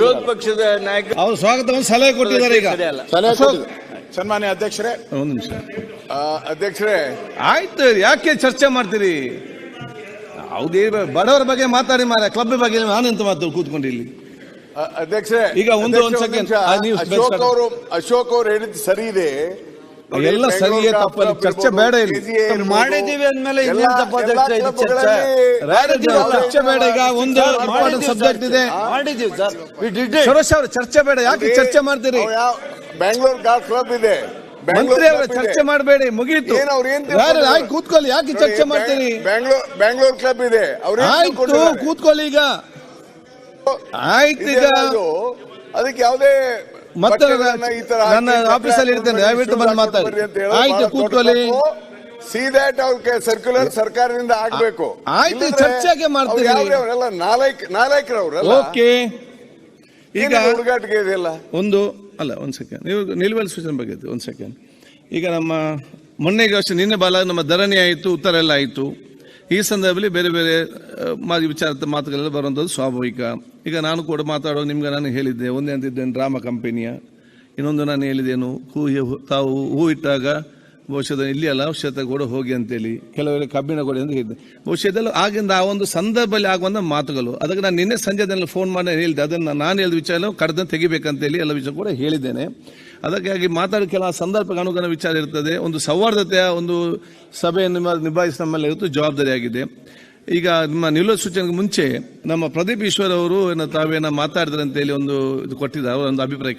ವಿರೋಧ ಪಕ್ಷದ ನಾಯಕ ಅವರು ಸ್ವಾಗತವನ್ನು ಸಲಹೆ ಕೊಟ್ಟಿದ್ದಾರೆ ಈಗ. ಸನ್ಮಾನ್ಯ ಅಧ್ಯಕ್ಷರೇ. ಒಂದು ನಿಮಿಷ. ಆ, ಅಧ್ಯಕ್ಷರೇ. ಆಯ್ತು ಯಾಕೆ ಚರ್ಚೆ ಮಾಡ್ತೀರಿ? ಹೌದೇ ಬಡವರ ಬಗ್ಗೆ ಮಾತಾಡಿ ಮಾರ ಕ್ಲಬ್ ಬಗ್ಗೆ ನಾನು ಎಂತ ಮಾತು ಕೂತ್ಕೊಂಡು ಇಲ್ಲಿ? ಅಧ್ಯಕ್ಷರೇ ಈಗ ಒಂದು- ಅಶೋಕ್. ಅವರು ಅಶೋಕ್ ಅವರು ಹೇಳಿದ್ದು ಸರಿ ಇದೆ. ಎಲ್ಲ ಸರಿಯೇ ತಪ್ಪಲ್ಲಿ ಚರ್ಚೆ ಬೇಡ ಇಲ್ಲಿ. ಮಾಡಿದೀವಿ ಅಂದ್ಮೇಲೆ ಇನ್ನೇನ್ ಎಲ್ಲ- ಚರ್ಚೆ. ಇದು ಚರ್ಚೆ? ಚರ್ಚೆ ಬೇಡ ಈಗ ಒಂದು ಇಂಪಾರ್ಟೆಂಟ್ ಸಬ್ಜೆಕ್ಟ್. ಇದೆ. ಮಾಡಿದೀವಿ ಸರ್. ಸುರೇಶ್ ಅವರು ಚರ್ಚೆ ಬೇಡ ಯಾಕೆ ಚರ್ಚೆ ಮಾಡ್ತೀರಿ? ಬೆಂಗಳೂರು ಗಾಲ್ಫ್ ಕ್ಲಬ್ ಇದೆ. ಮಂತ್ರಿ ಅವರ ಚರ್ಚೆ ಮಾಡಬೇಡಿ ಮುಗೀತು. ಏನ್ ಅವ್ರು ಏನ್ ಯಾರು ತಿಳ್ಕೊಂಡಿದ್ದಾರೆ? ಆಯ್ತು ಕೂತ್ಕೊಳ್ಳಿ ಯಾಕೆ ಚರ್ಚೆ ಮಾಡ್ತೀರಿ? ಬೆಂಗಳೂರು ಬೆಂಗಳೂರು ಕ್ಲಬ್ ಇದೆ. ಆಯ್ತು ಕೂತ್ಕೊಳ್ಳಿ ಈಗ. ಆಯ್ತು ಈಗ. ಅದಕ್ಕೆ ಯಾವುದೇ ಮತ್ತೆ ಬಟ್ಟೆಗಳನ್ನ ಈ ತರ ನನ್ನ ಆಫೀಸಲ್ಲಿ ಇರ್ತೇನೆ, ದಯವಿಟ್ಟು ಬಂದು ಮಾತಾಡಿ. ಆಯ್ತು, ಕೂತ್ಕೊಳ್ಳಿ. See ಅವ್ರಿಗೆ ಸರ್ಕ್ಯುಲರ್ ಸರ್ಕಾರದಿಂದ ಆಗ್ಬೇಕು. ಆಯ್ತು, ಚರ್ಚೆಗೆ ಮಾಡ್ತೀವಿ. ನಾಲೈಕ್ ನಾಲಾಯಕ್ ಓಕೆ. ಈಗ ಹುಡುಗಾಟಿಗೆ ಇದೆಯಲ್ಲ? ಒಂದು ಅಲ್ಲ ಒಂದು ಸೆಕೆಂಡ್ ನೀವು ನಿಲುವಳಿ ಸೂಚನೆ ಬಗ್ಗೆ ಒಂದು ಸೆಕೆಂಡ್ ಈಗ ನಮ್ಮ ಮೊನ್ನೆಗೆ ಅಷ್ಟೇ ನಿನ್ನೆ ಬಾಲ ನಮ್ಮ ಧರಣಿ ಆಯಿತು ಉತ್ತರ ಎಲ್ಲ ಆಯಿತು. ಈ ಸಂದರ್ಭದಲ್ಲಿ ಬೇರೆ ಬೇರೆ ಮಾಜಿ ವಿಚಾರದ ಮಾತುಗಳೆಲ್ಲ ಬರುವಂಥದ್ದು ಸ್ವಾಭಾವಿಕ. ಈಗ ನಾನು ಕೂಡ ಮಾತಾಡೋ ನಿಮ್ಗೆ ನಾನು ಹೇಳಿದ್ದೆ, ಒಂದೇ ಅಂತಿದ್ದೇನೆ ಡ್ರಾಮಾ ಕಂಪೆನಿಯ, ಇನ್ನೊಂದು ನಾನು ಹೇಳಿದ್ದೇನು ಹೂ, ತಾವು ಹೂ ಇಟ್ಟಾಗ ಬಹುಶಃ ಇಲ್ಲಿ ಅಲ್ಲ ಔಷಧ ಕೂಡ ಹೋಗಿ ಅಂತೇಳಿ ಕೆಲವರಿಗೆ ಕಬ್ಬಿಣ ಕೊಡಿ ಅಂತ ಹೇಳಿದ್ದೆ. ಔಷಧದಲ್ಲಿ ಆಗಿಂದ ಆ ಒಂದು ಸಂದರ್ಭದಲ್ಲಿ ಆಗುವಂಥ ಮಾತುಗಳು. ಅದಕ್ಕೆ ನಾನು ನಿನ್ನೆ ಸಂಜೆದಲ್ಲಿ ಫೋನ್ ಮಾಡಿ ಹೇಳಿದೆ ಅದನ್ನು ನಾನು ಹೇಳಿದ ವಿಚಾರ ಕಡ್ದಂತೆ ತೆಗಿಬೇಕಂತೇಳಿ ಎಲ್ಲ ವಿಷಯ ಕೂಡ ಹೇಳಿದ್ದೇನೆ. ಅದಕ್ಕಾಗಿ ಮಾತಾಡಿ ಕೆಲವು ಸಂದರ್ಭಕ್ಕೆ ಅನುಗುಣ ವಿಚಾರ ಇರ್ತದೆ. ಒಂದು ಸೌಹಾರ್ದತೆಯ ಒಂದು ಸಭೆಯನ್ನು ನಿಭಾ- ನಿಭಾಯಿಸಿ ನಮ್ಮಲ್ಲಿ ಇವತ್ತು ಜವಾಬ್ದಾರಿಯಾಗಿದೆ ಈಗ ನಿಮ್ಮ ನಿಲುವ ಸೂಚನೆಗೆ ಮುಂಚೆ ನಮ್ಮ ಪ್ರದೀಪ್ ಈಶ್ವರ್ ಅವರು ಏನೋ ತಾವೇನೋ ಮಾತಾಡಿದ್ರೆ ಅಂತೇಳಿ ಒಂದು ಇದು ಕೊಟ್ಟಿದ್ದಾರೆ ಅವರ ಒಂದು ಅಭಿಪ್ರಾಯ